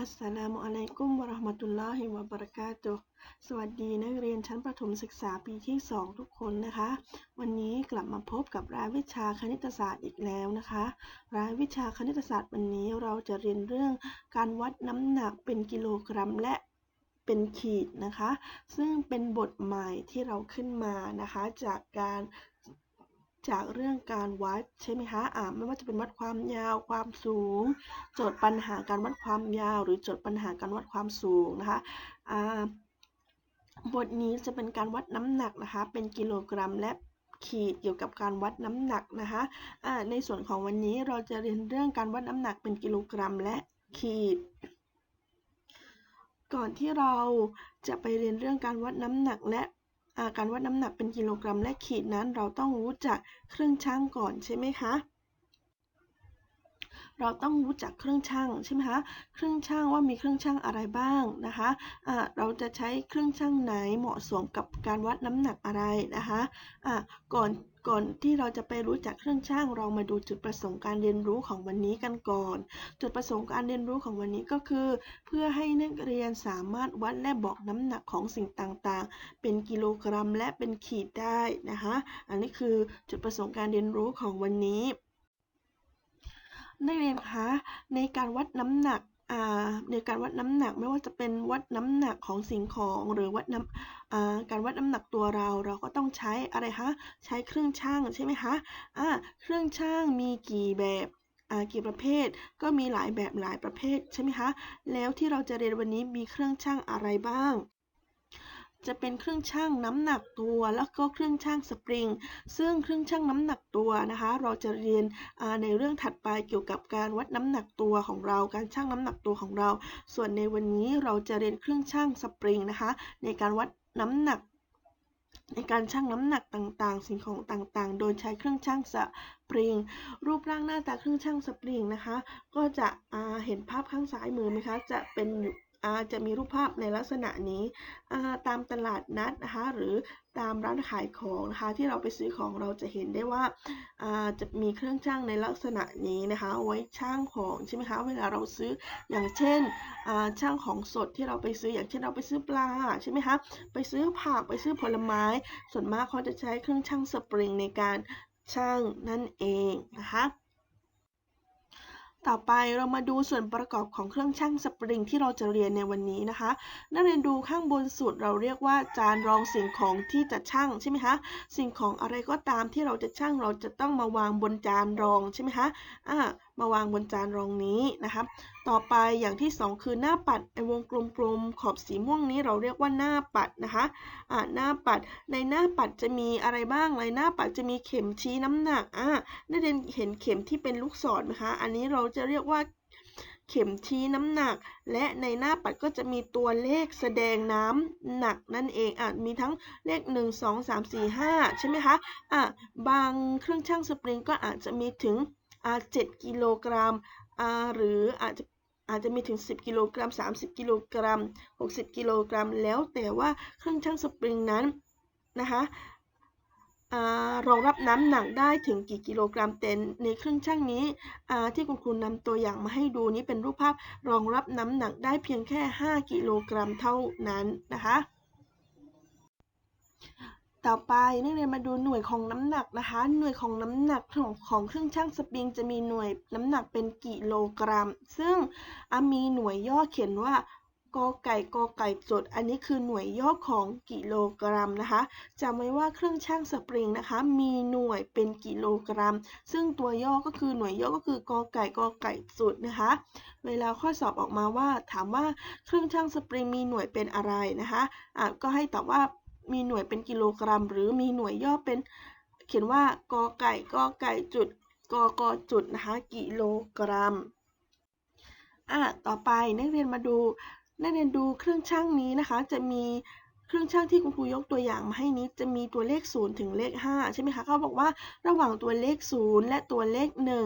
อัสสลามุอะลัยกุมวะราะห์มะตุลลอฮิวะบะเราะกาตุสวัสดีนักเรียนชั้นประถมศึกษาปีที่ 2 ทุกคนนะคะ วันนี้กลับมาพบกับรายวิชาคณิตศาสตร์อีกแล้วนะคะ รายวิชาคณิตศาสตร์วันนี้เราจะเรียนเรื่องการวัดน้ำหนักเป็นกิโลกรัมและเป็นขีดนะคะ ซึ่งเป็นบทใหม่ที่เราขึ้นมานะคะ จากการ จากเรื่องการวัดใช่ไหมคะอ่าไม่ว่าจะเป็นวัดความยาวความสูง โจทย์ปัญหาการวัดความยาว หรือโจทย์ปัญหาการวัดความสูงนะคะอ่าบทนี้จะเป็นการวัดน้ำหนักนะคะ เป็นกิโลกรัมและขีดเกี่ยวกับการวัดน้ำหนักนะคะอ่าในส่วนของวันนี้เราจะเรียนเรื่องการวัดน้ำหนักเป็นกิโลกรัมและขีด ก่อนที่เราจะไปเรียนเรื่องการวัดน้ำหนักและ การวัดน้ำหนักเป็นกิโลกรัมและขีดนั้น เราต้องรู้จักเครื่องชั่งก่อนใช่ไหมคะ เราต้องรู้จักเครื่องชั่งใช่ไหมคะเครื่องชั่งว่ามีเครื่องชั่งอะไรบ้างนะคะะเราจะใช้เครื่องชั่งไหนเหมาะสมกับการวัดน้ำหนักอะไรนะคะะก่อนก่อนที่เราจะไปรู้จักเครื่องช่าง เรามาดูจุดประสงค์การเรียนรู้ของวันนี้กันก่อน จุดประสงค์การเรียนรู้ของวันนี้ก็คือ เพื่อให้นักเรียนสามารถวัดและบอกน้ำหนักของสิ่งต่างๆ เป็นกิโลกรัมและเป็นขีดได้นะคะ อันนี้คือจุดประสงค์การเรียนรู้ของวันนี้ นักเรียนคะในการวัดน้ำหนักในการวัดน้ำหนักไม่ว่าจะเป็นวัดน้ำหนักของสิ่งของหรือวัดน้ำการวัดน้ำหนักตัวเราเราก็ต้องใช้อะไรคะใช้เครื่องช่างใช่ไหมคะะเครื่องช่างมีกี่แบบกี่ประเภทก็มีหลายแบบหลายประเภทใช่ไหมคะแล้วที่เราจะเรียนวันนี้มีเครื่องช่างอะไรบ้าง จะเป็นเครื่องชั่งน้ำหนักตัว แล้วก็เครื่องชั่งสปริง ซึ่งเครื่องชั่งน้ำหนักตัวนะคะ เราจะเรียนในเรื่องถัดไปเกี่ยวกับการวัดน้ำหนักตัวของเรา การชั่งน้ำหนักตัวของเรา ส่วนในวันนี้เราจะเรียนเครื่องชั่งสปริงนะคะ ในการวัดน้ำหนัก ในการชั่งน้ำหนักต่างๆ สิ่งของต่างๆ โดยใช้เครื่องชั่งสปริง รูปร่างหน้าตาเครื่องชั่งสปริงนะคะ ก็จะเห็นภาพข้างซ้ายมือไหมคะ จะเป็น จะมีรูปภาพในลักษณะนี้ตามตลาดนัดนะคะหรือตามร้านขายของนะคะที่เราไปซื้อของเราจะเห็นได้ว่าจะมีเครื่องช่างในลักษณะนี้นะคะไว้ช่างของใช่ไหมคะเวลาเราซื้ออย่างเช่นช่างของสดที่เราไปซื้ออย่างเช่นเราไปซื้อปลาใช่ไหมคะไปซื้อผักไปซื้อผลไม้ ส่วนมากเขาจะใช้เครื่องช่างสปริงในการช่างนั่นเองนะคะ ต่อไปเรามาดูส่วนประกอบของเครื่องชั่งสปริงที่เราจะเรียนในวันนี้นะคะ นักเรียนดูข้างบนสุดเราเรียกว่าจานรองสิ่งของที่จะชั่งใช่ไหมคะสิ่งของอะไรก็ตามที่เราจะชั่งเราจะต้องมาวางบนจานรองใช่ไหมคะอ่า มาวางบนจานรองนี้นะคะต่อไปอย่างที่ 2 คือหน้าปัดไอวงกลมๆขอบสีม่วงนี้เราเรียกว่าหน้าปัดนะคะอ่าหน้าปัดในหน้าปัดจะมีอะไรบ้างในหน้าปัดจะมีเข็มชี้น้ำหนักอ่านักเรียนเห็นเข็มที่เป็นลูกศรไหมคะอันนี้เราจะเรียกว่าเข็มชี้น้ำหนัก และในหน้าปัดก็จะมีตัวเลขแสดงน้ำหนักนั่นเองอะมีทั้งเลข 1 2 3 4 5 ใช่ไหมคะอะบางเครื่องชั่งสปริงก็อาจจะมีถึง อ่า7กิโลกรัมอาหรืออาจจะอาจจะมีถึง 10 กิโลกรัม 30 กิโลกรัม 60 กิโลกรัม แล้วแต่ว่าเครื่องชั่งสปริงนั้นนะคะรองรับน้ำหนักได้ถึงกี่กิโลกรัมแต่ในเครื่องชั่งนี้ที่คุณครูนำตัวอย่างมาให้ดูนี้เป็นรูปภาพรองรับน้ำหนักได้เพียงแค่ 5 กิโลกรัมเท่านั้นนะคะ ต่อไปนักเรียนมาดูหน่วยของน้ำหนักนะคะ หน่วยของน้ำหนักของของเครื่องชั่งสปริงจะมีหน่วยน้ำหนักเป็นกิโลกรัม ซึ่งมีหน่วยย่อเขียนว่ากอไก่กอไก่จด อันนี้คือหน่วยย่อของกิโลกรัมนะคะจำไว้ว่าเครื่องชั่งสปริงนะคะ มีหน่วยเป็นกิโลกรัม ซึ่งตัวย่อก็คือหน่วยย่อก็คือกอไก่กอไก่จุดนะคะ เวลาข้อสอบออกมาว่าถามว่าเครื่องชั่งสปริงมีหน่วยเป็นอะไรนะคะะก็ให้ตอบว่า มีหน่วยเป็นกิโลกรัม หรือมีหน่วยย่อเป็นเขียนว่ากอไก่กอไก่จุดกอกอจุดนะคะกิโลกรัมอะต่อไปนักเรียนมาดูนักเรียนดูเครื่องช่างนี้นะคะ จะมีเครื่องช่างที่คุณครูยกตัวอย่างมาให้นี้จะมีตัวเลข 0 ถึงเลข 5 ใช่ไหมคะเขาบอกว่าระหว่างตัวเลข 0 และตัวเลข 1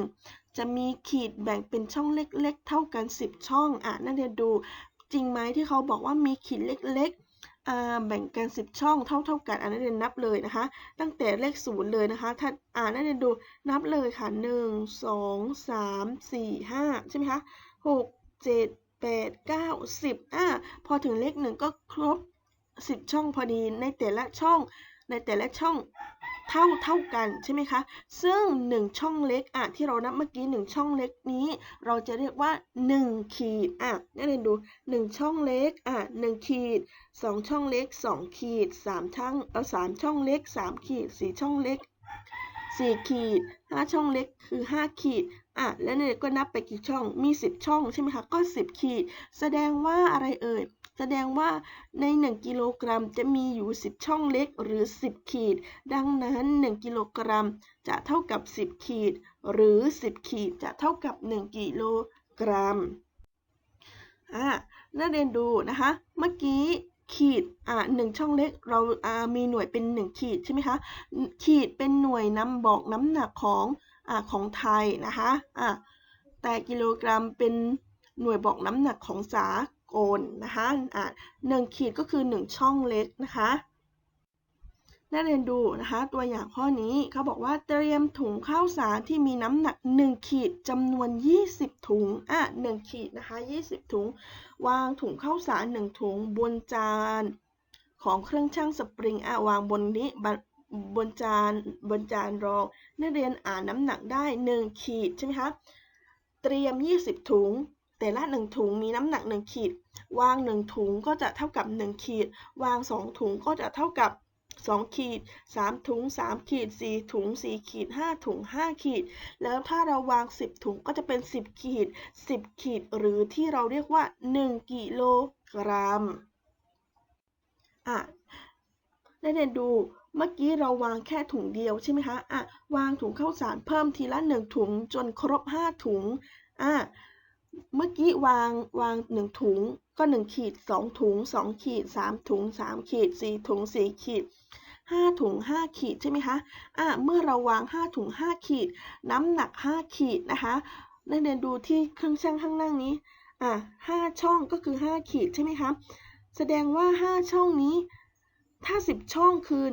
จะมีขีดแบ่งเป็นช่องเล็กๆ เท่ากัน 10 ช่องอะนักเรียนดูจริงไหมที่เขาบอกว่ามีขีดเล็ก แบ่งกัน 10 ช่องเท่าเท่ากันอันนักเรียนนับเลยนะคะ ตั้งแต่เลข0เลยนะคะ ถ้าอ่านักเรียนดูนับเลยค่ะ 1 2 3 4 5 ใช่ไหมคะ 6 7แปดเก้าสิบอะพอถึงเลขหนึ่งก็ครบสิบช่องพอดีในแต่ละช่องในแต่ละช่อง เท่าเท่ากันใช่ไหมคะ ซึ่ง 1 ช่องเล็กอะที่เรานับเมื่อกี้ 1 ช่องเล็กนี้ เราจะเรียกว่า 1 ขีดอะนักเรียนดู 1 ช่องเล็กอะ1ขีด 2 ช่องเล็ก 2 ขีด 3 ช่องเออ3ช่องเล็ก 3 ขีด 4 ช่องเล็ก 4 ขีด 5 ช่องเล็กคือ 5 ขีดอะแล้วเนี่ยก็นับไปกี่ช่องมี 10 ช่องใช่ไหมคะก็ 10 ขีด แสดงว่าอะไรเอ่ย แสดงว่าใน 1 กิโลกรัมจะมีอยู่ 10 ช่องเล็กหรือ 10 ขีด ดังนั้น 1 กิโลกรัมจะเท่ากับ 10 ขีด หรือ 10 ขีดจะเท่ากับ 1 กิโลกรัมอ่านักเรียนดูนะคะ เมื่อกี้ขีดอ่าหนึ่งช่องเล็กเราอ่ามีหน่วยเป็น 1 ขีดใช่ไหมคะ ขีดเป็นหน่วยนำบอกน้ำหนักของอ่าของไทยนะคะอ่าแต่กิโลกรัมเป็นหน่วยบอกน้ำหนักของสา กลนะคะอ่าหนึ่งขีดก็คือ 1 ช่องเล็กนะคะนักเรียนดูนะคะ ตัวอย่างข้อนี้เขาบอกว่าเตรียมถุงข้าวสารที่มีน้ำหนัก 1 ขีดจำนวน 20 ถุงอะ1ขีดนะคะ20 ถุง วางถุงข้าวสาร 1 ถุงบนจานของเครื่องชั่งสปริงอะวางบนนี้บนบนจานบนจานรองนักเรียนอ่านน้ำหนักได้ 1 ขีดใช่ไหมคะเตรียม 20 ถุง แต่ละ 1 ถุงมีน้ำหนัก 1 ขีด วาง 1 ถุงก็จะเท่ากับ 1 ขีด วาง 2 ถุงก็จะเท่ากับ 2 ขีด 3 ถุง 3 ขีด 4 ถุง 4 ขีด 5 ถุง 5 ขีด แล้วถ้าเราวาง 10 ถุงก็จะเป็น 10 ขีด 10 ขีด หรือที่เราเรียกว่า 1 กิโลกรัมอะได้เรียนดูเมื่อกี้เราวางแค่ถุงเดียวใช่ไหมคะ อะ วางถุงข้าวสารเพิ่มทีละ1ถุงจนครบ5ถุง อะ เมื่อกี้วางวาง1ถุงก็1ขีด2ถุง2ขีด3ถุง3ขีด4ถุง4ขีด5ถุง5ขีดใช่ไหมคะอะเมื่อเราวาง5ถุง5ขีด น้ำหนัก5ขีดนะคะนักเรียนดูที่เครื่องชั่งข้างล่างนี้อะ5ช่องก็คือ5ขีดใช่ไหมคะแสดงว่า5ช่องนี้ ถ้า10ช่องคือ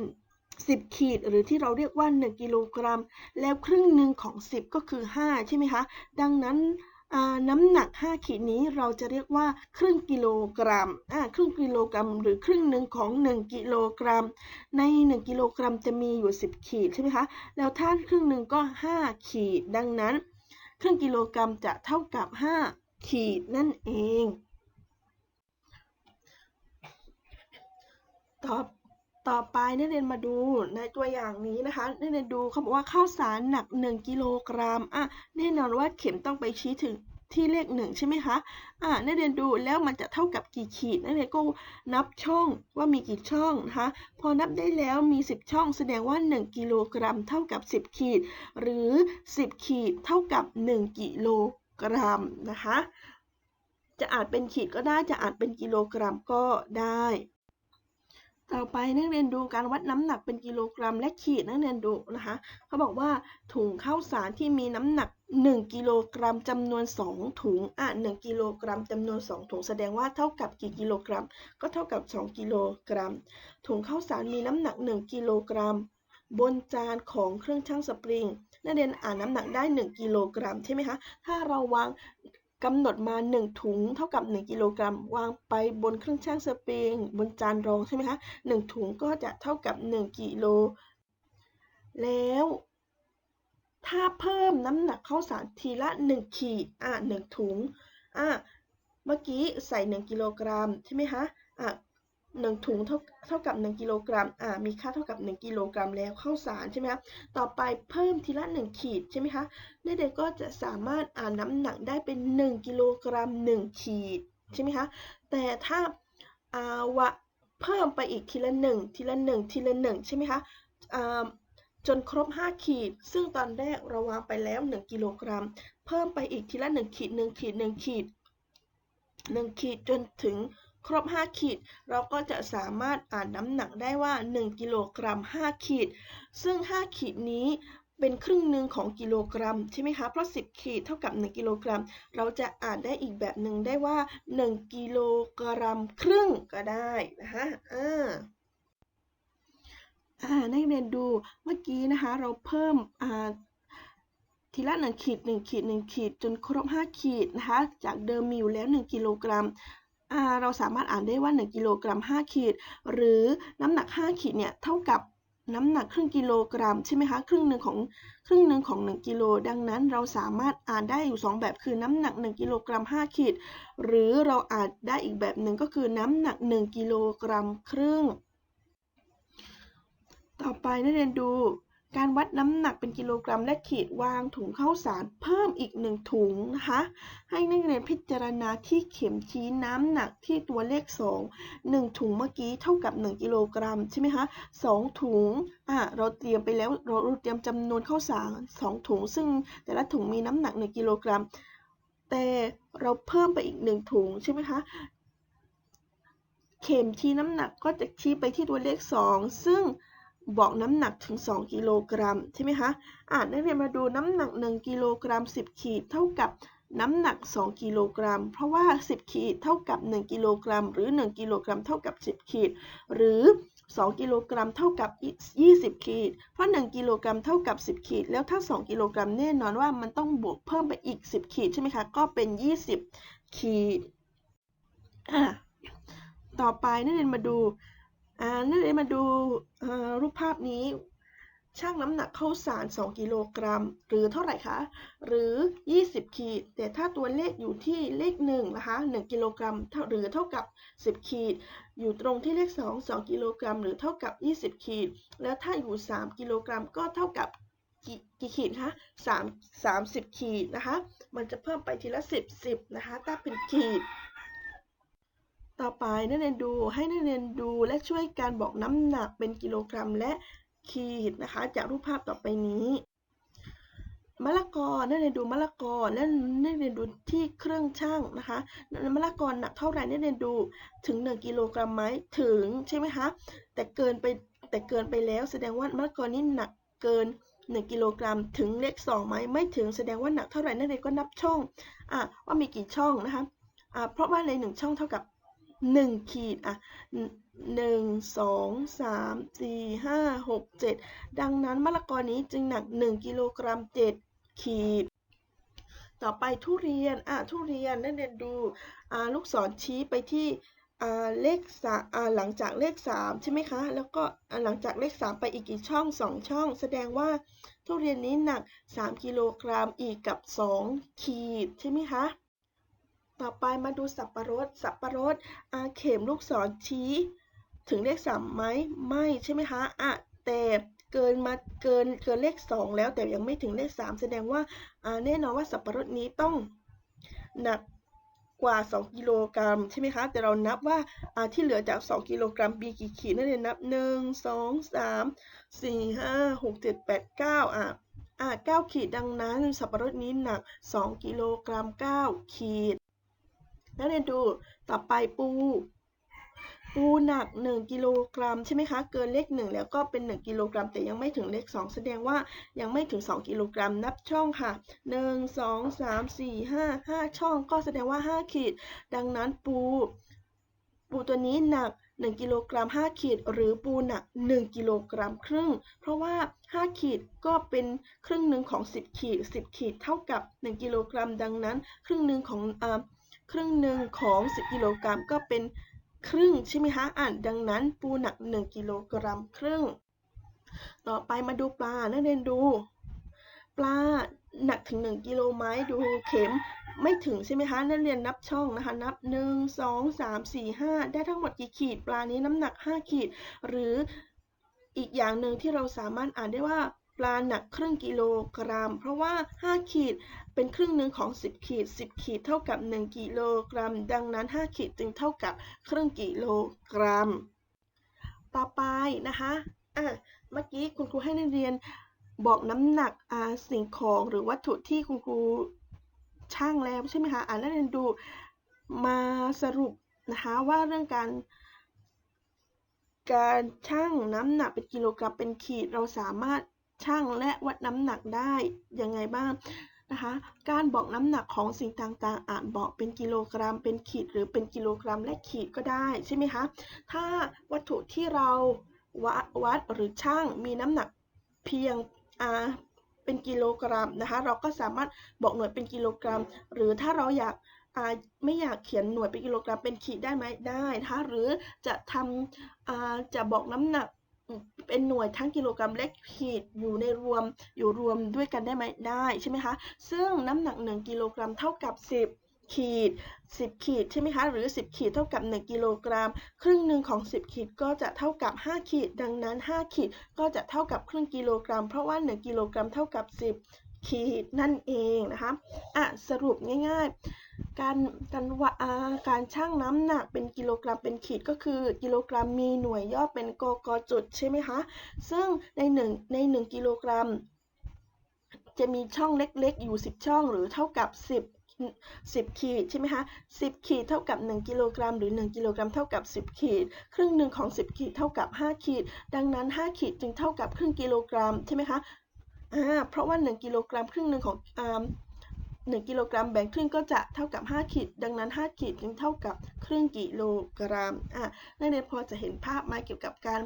10ขีดหรือที่เราเรียกว่า1กิโลกรัม แล้วครึ่งหนึ่งของ10ก็คือ5ใช่ไหมคะ ดังนั้น น้ำหนัก 5 ขีดนี้เราจะเรียกว่าครึ่งกิโลกรัมอ่าครึ่งกิโลกรัม หรือครึ่งหนึ่งของ 1 กิโลกรัม ใน 1 กิโลกรัมจะมีอยู่ 10 ขีดใช่ไหมคะ แล้วถ้าครึ่งหนึ่งก็ 5 ขีด ดังนั้น ครึ่งกิโลกรัมจะเท่ากับ 5 ขีดนั่นเอง ต่อ ต่อไปนักเรียนมาดูในตัวอย่างนี้นะคะนักเรียนดูเขาบอกว่าข้าวสารหนัก 1 กิโลกรัมอะแน่นอนว่าเข็มต้องไปชี้ถึงที่เลขหนึ่งใช่ไหมคะอะนักเรียนดูแล้วมันจะเท่ากับกี่ขีดนักเรียนก็นับช่องว่ามีกี่ช่องนะคะ พอนับได้แล้วมี 10 ช่อง แสดงว่า 1 กิโลกรัมเท่ากับ 10 ขีด หรือ 10 ขีดเท่ากับ 1 กิโลกรัมนะคะ จะอาจเป็นขีดก็ได้ จะอาจเป็นกิโลกรัมก็ได้ ต่อไปนักเรียนดูการวัดน้ำหนักเป็นกิโลกรัม และขีดนักเรียนดูนะคะเขาบอกว่าถุงข้าวสารที่มีน้ำหนัก 1 กิโลกรัมจำนวน 2 ถุงอะ1กิโลกรัมจำนวน 2 ถุงแสดงว่าเท่ากับกี่กิโลกรัม ก็เท่ากับ 2 กิโลกรัม ถุงข้าวสารมีน้ำหนัก 1 กิโลกรัม บนจานของเครื่องชั่งสปริงนักเรียนอ่านน้ำหนักได้ 1 กิโลกรัมใช่ไหมคะ ถ้าเราวาง กำหนดมา 1 ถุงเท่ากับ 1 กิโลกรัม วางไปบนเครื่องชั่งสปริง บนจานรองใช่ไหมคะ1ถุงก็จะเท่ากับ 1 กิโล แล้ว ถ้าเพิ่มน้ำหนักข้าวสารทีละ 1 ขีด อะ1ถุง อะ เมื่อกี้ใส่ 1 กิโลกรัมใช่ไหมคะ อะ หนึ่งถุงเท่าเท่ากับ 1 กิโลกรัม อ่า มีค่าเท่ากับ 1 กิโลกรัมแล้วข้าวสารใช่ไหมคะ ต่อไปเพิ่มทีละ 1 ขีดใช่ไหมคะนักเรียนก็จะสามารถอ่านน้ำหนักได้เป็น 1 กิโลกรัม 1 ขีดใช่ไหมคะ แต่ถ้าอาวะเพิ่มไปอีกทีละ 1 ทีละ 1 ทีละ 1 ใช่ไหมคะอ่าจนครบ 5 ขีด ซึ่งตอนแรกเราวางไปแล้ว 1 กิโลกรัม เพิ่มไปอีกทีละ 1 ขีด 1 ขีด 1 ขีด 1 ขีดจนถึง ครบ 5 ขีด เราก็จะสามารถอ่านน้ำหนักได้ว่า 1 กิโลกรัม 5 ขีด ซึ่ง 5 ขีดนี้เป็นครึ่งหนึ่งของกิโลกรัมใช่ไหมคะ เพราะ 10 ขีดเท่ากับ 1 กิโลกรัม เราจะอ่านได้อีกแบบหนึ่งได้ว่า 1 กิโลกรัมครึ่งก็ได้นะคะอ่าอ่านักเรียนดูเมื่อกี้นะคะ เราเพิ่มอ่าทีทีละ1ขีด1ขีด1ขีดจนครบ 5 ขีดนะคะ จากเดิมมีอยู่แล้ว 1 กิโลกรัม เราสามารถอ่านได้ว่า 1 กิโลกรัม 5 ขีด หรือน้ำหนัก 5 ขีดเนี่ยเท่ากับน้ำหนักครึ่งกิโลกรัมใช่ไหมคะครึ่งหนึ่งของครึ่งหนึ่งของ 1 กิโล ดังนั้นเราสามารถอ่านได้อยู่ 2 แบบคือน้ำหนัก 1 กิโลกรัม 5 ขีด หรือเราอ่านได้อีกแบบหนึ่งก็คือน้ำหนัก 1 กิโลกรัมครึ่ง ต่อไปนักเรียนดู การวัดน้ำหนักเป็นกิโลกรัมและขีดวางถุงข้าวสารเพิ่มอีก1ถุงนะคะ ให้นักเรียนพิจารณาที่เข็มชี้น้ำหนักที่ตัวเลข 2 1 ถุงเมื่อกี้เท่ากับ 1 กิโลกรัมใช่ไหมคะ2ถุงอะเราเตรียมไปแล้วเราเตรียมจำนวนข้าวสาร 2 ถุง ซึ่งแต่ละถุงมีน้ำหนัก 1 กิโลกรัม แต่เราเพิ่มไปอีก 1 ถุงใช่ไหมคะเข็มชี้น้ำหนักก็จะชี้ไปที่ตัวเลข 2 ซึ่ง บอกน้ำหนักถึง 2 กิโลกรัมใช่ไหมคะอ่านักเรียนมาดูน้ำหนัก 1 กิโลกรัม 10 ขีด เท่ากับน้ำหนัก 2 กิโลกรัม เพราะว่า 10 ขีดเท่ากับ 1 กิโลกรัม หรือ 1 กิโลกรัมเท่ากับ 10 ขีด หรือ 2 กิโลกรัมเท่ากับ 20 ขีด เพราะ 1 กิโลกรัมเท่ากับ 10 ขีด แล้วถ้า 2 กิโลกรัมแน่นอนว่ามันต้องบวกเพิ่มไปอีก 10 ขีดใช่ไหมคะ ก็เป็น 20 ขีด อ่าต่อไปนักเรียนมาดู อ่านักเรียมาดูรูปภาพนี้ชั่งน้ำหนักข้าวสาร 2 กิโลกรัม หรือเท่าไหร่คะ หรือ 20 ขีด แต่ถ้าตัวเลขอยู่ที่เลข1นะคะ 1 กิโลกรัมหรือเท่ากับ 10 ขีด อยู่ตรงที่เลข 2 2 กิโลกรัม หรือเท่ากับ 20 ขีด แล้วถ้าอยู่ 3 กิโลกรัม ก็เท่ากับกี่กี่ขีดคะ3 30 ขีดนะคะ มันจะเพิ่มไปทีละ 10 10นะคะ ถ้าเป็นขีด ต่อไปนักเรียนดูให้นักเรียนดูและช่วยการบอกน้ำหนักเป็นกิโลกรัมและขีดนะคะ จากรูปภาพต่อไปนี้มะละกอนักเรียนดูมะละกอและนักเรียนดูที่เครื่องชั่งนะคะมะละกอหนักเท่าไหร่นักเรียนดูถึง 1กิโลกรัมไหมถึงใช่ไหมคะแต่เกินไปแต่เกินไปแล้วแสดงว่ามะละกอนี่หนักเกิน 1กิโลกรัมถึงเลข2ไหมไม่ถึงแสดงว่าหนักเท่าไหร่นักเรียนก็นับช่องอะว่ามีกี่ช่องนะคะอะเพราะว่าใน1ช่องเท่ากับ 1ขีดอะหนึ่งสองสามสี่ห้าหกเจ็ดดังนั้นมะละกอนี้จึงหนัก1กิโลกรัม7ขีด ต่อไปทุเรียนอะทุเรียนนักเรียนดูอ่าลูกศรชี้ไปที่อ่าเลขสาอ่าหลังจากเลข3ใช่ไหมคะ แล้วก็หลังจากเลข3ไปอีกกี่ช่อง2ช่อง แสดงว่าทุเรียนนี้หนัก3กิโลกรัมอีกกับ2ขีดใช่ไหมคะ ต่อไปมาดูสับปะรด สับปะรดอาเข็มลูกศรชี้ ถึงเลขสามไหมไม่ใช่ไหมคะอะแต่เกินมาเกินเกินเลขสองแล้วแต่ยังไม่ถึงเลขสามแสดงว่าแน่นอนว่าสับปะรดนี้ต้องหนักกว่า 2 กิโลกรัมใช่ไหมคะ แต่เรานับว่าอ่าที่เหลือจาก 2 กิโลกรัมมีกี่ขีดนั่นเองนับ 1 2 3 4 5 6 7 8 9อะอะ9ขีดดังนั้น สับปะรดนี้หนัก 2 กิโลกรัม 9 ขีด นักเรียนดูต่อไปปู ปูหนัก 1 กิโลกรัมใช่ไหมคะ เกินเลข 1 แล้วก็เป็น 1 กิโลกรัม แต่ยังไม่ถึงเลข 2 แสดงว่ายังไม่ถึง 2 กิโลกรัม นับช่องค่ะ 1 2 3 4 5 5 ช่อง ก็แสดงว่า 5 ขีด ดังนั้นปู ปูตัวนี้หนัก1กิโลกรัม5ขีด หรือปูหนัก1กิโลกรัมครึ่ง เพราะว่า 5 ขีดก็เป็นครึ่งหนึ่งของ 10 ขีด 10 ขีดเท่ากับ 1 กิโลกรัม ดังนั้น ครึ่งหนึ่งของอ่า ครึ่งหนึ่งของ 10 กิโลกรัมก็เป็นครึ่งใช่ไหมคะอ่านดังนั้นปูหนัก 1 กิโลกรัมครึ่ง ต่อไปมาดูปลา นักเรียนดู ปลาหนักถึง 1 กิโลไหมดูเข็มไม่ถึงใช่ไหมคะ นักเรียนนับช่องนะคะ นับ 1 2 3 4 5 ได้ทั้งหมดกี่ขีด ปลานี้น้ำหนัก 5 ขีด หรืออีกอย่างหนึ่งที่เราสามารถอ่านได้ว่า ปลาหนักครึ่งกิโลกรัม เพราะว่า 5 ขีดเป็นครึ่งหนึ่งของ 10 ขีด 10 ขีดเท่ากับ 1 กิโลกรัม ดังนั้น 5 ขีดจึงเท่ากับครึ่งกิโลกรัม ต่อไปนะคะอะเมื่อกี้คุณครูให้นักเรียนบอกน้ำหนักสิ่งของหรือวัตถุที่คุณครูช่างแล้วใช่ไหมคะอ่านักเรียนดูมาสรุปนะคะว่าเรื่องการการชั่งน้ำหนักเป็นกิโลกรัมเป็นขีดเราสามารถ ชั่งและวัดน้ำหนักได้ยังไงบ้างนะคะการบอกน้ำหนักของสิ่งต่างๆ อาจบอกเป็นกิโลกรัม เป็นขีดหรือเป็นกิโลกรัมและขีดก็ได้ใช่ไหมคะ ถ้าวัตถุที่เราวัดวัดหรือชั่งมีน้ำหนักเพียงอ่าเป็นกิโลกรัมนะคะ เราก็สามารถบอกหน่วยเป็นกิโลกรัม หรือถ้าเราอยากไม่อยากเขียนหน่วยเป็นกิโลกรัมเป็นขีดได้ไหมได้นะคะหรือจะทำอ่าจะบอกน้ำหนัก เป็นหน่วยทั้งกิโลกรัมและขีดอยู่ในรวมอยู่รวมด้วยกันได้ไหมได้ใช่ไหมคะซึ่งน้ำหนัก 1 กิโลกรัมเท่ากับ 10ขีด 10 ขีดใช่ไหมคะ หรือ 10 ขีดเท่ากับ 1 กิโลกรัม ครึ่งหนึ่งของ 10 ขีดก็จะเท่ากับ 5 ขีด ดังนั้น 5 ขีดก็จะเท่ากับครึ่งกิโลกรัม เพราะว่า 1 กิโลกรัมเท่ากับ 10 ขีดนั่นเองนะคะอะสรุปง่ายๆ การการว่าการชั่งน้ำหนักเป็นกิโลกรัมเป็นขีดก็คือ กิโลกรัมมีหน่วยย่อเป็นกกจุดใช่ไหมคะ ซึ่งใน1ใน1กิโลกรัม จะมีช่องเล็กๆ อยู่ 10 ช่องหรือเท่ากับ 10 10 ขีดใช่ไหมคะ10 ขีดเท่ากับ 1 กิโลกรัม หรือ 1 กิโลกรัมเท่ากับ 10 ขีด ครึ่งหนึ่งของ 10 ขีดเท่ากับ 5 ขีด ดังนั้น 5 ขีดจึงเท่ากับครึ่งกิโลกรัมใช่ไหมคะ อ่าเพราะว่า 1 กิโลกรัมครึ่งหนึ่งของอ่า1กิโลกรัมแบ่งครึ่งก็จะเท่ากับ 5 ขีด ดังนั้น 5 ขีดจึงเท่ากับครึ่งกิโลกรัมอะนักเรียนพอจะเห็นภาพไหมเกี่ยวกับการ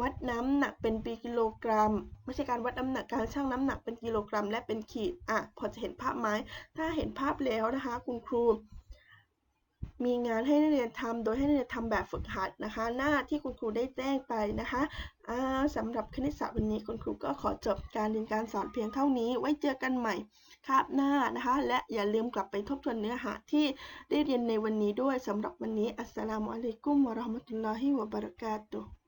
วัดน้ำหนักเป็นปีกิโลกรัม ไม่ใช่การวัดน้ำหนักการชั่งน้ำหนักเป็นกิโลกรัม และเป็นขีดอะพอจะเห็นภาพไหมถ้าเห็นภาพแล้วนะคะ คุณครู มีงานให้นักเรียนทำโดยให้นักเรียนทำแบบฝึกหัดนะคะ หน้าที่คุณครูได้แจ้งไปนะคะสำสำหรับคณิตศาสตร์วันนี้คุณครูก็ขอจบการเรียนการสอนเพียงเท่านี้ ไว้เจอกันใหม่คาบหน้านะคะ และอย่าลืมกลับไปทบทวนเนื้อหาที่ได้เรียนในวันนี้ด้วยสำหรับวันนี้อัสสลามุอะลัยกุมวะเราะห์มะตุลลอฮิวะบะเราะกาตุฮ์